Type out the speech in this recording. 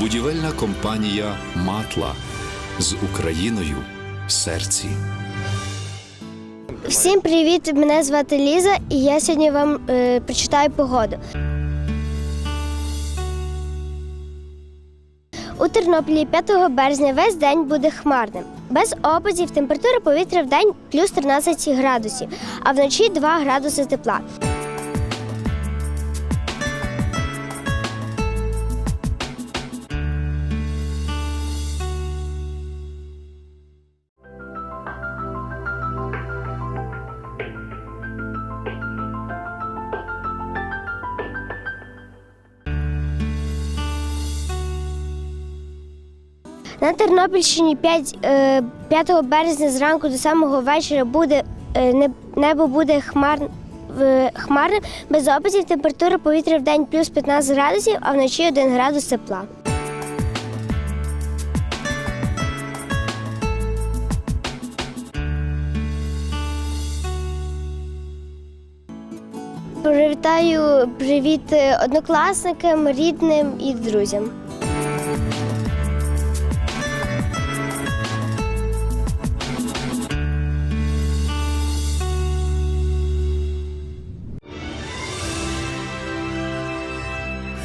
Будівельна компанія Матла з Україною в серці. Всім привіт! Мене звати Ліза, і я сьогодні вам е, прочитаю погоду. У Тернополі 5 березня весь день буде хмарним. Без опадів температура повітря в день плюс 13 градусів, а вночі 2 градуси тепла. На Тернопільщині 5, е, 5 березня зранку до самого вечора буде е, небо буде хмар, хмарним, без опадів температура повітря в день плюс 15 градусів, а вночі 1 градус тепла. Привітаю привіт е, однокласникам, рідним і друзям.